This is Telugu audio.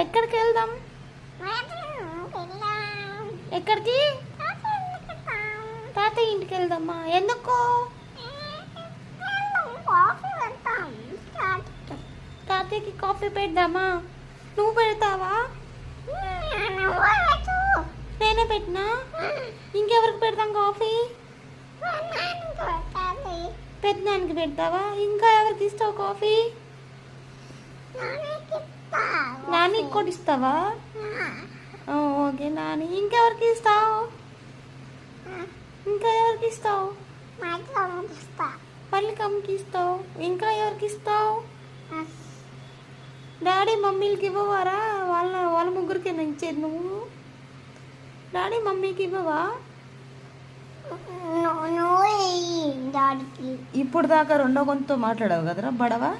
ఎక్కడికి వెళ్దాం? ఎక్కడికి? తాతయ్య ఇంటికి వెళ్దామా? ఎందుకు? తాతయ్యకి కాఫీ పెడదామా? నువ్వు పెడతావా? నేనే పెట్టినా? ఇంకెవరికి పెడతాం కాఫీ? పెద్దనానికి పెడతావా? ఇంకా ఎవరికి ఇస్తావు కాఫీ? కూడా ఇస్తావా? ఓకే నాని ఇంకెవరికి ఇస్తావు? ఇంకా ఎవరికి ఇస్తావు? పల్లికమ్మకి ఇస్తావు. ఇంకా ఎవరికి ఇస్తావు? డాడీ మమ్మీలకి ఇవ్వవారా? వాళ్ళ వాళ్ళ ముగ్గురికి ఇచ్చేది నువ్వు? డాడీ మమ్మీకి ఇవ్వవా? ఇప్పుడు దాకా రెండో కొంత మాట్లాడావు కదరా బడవా?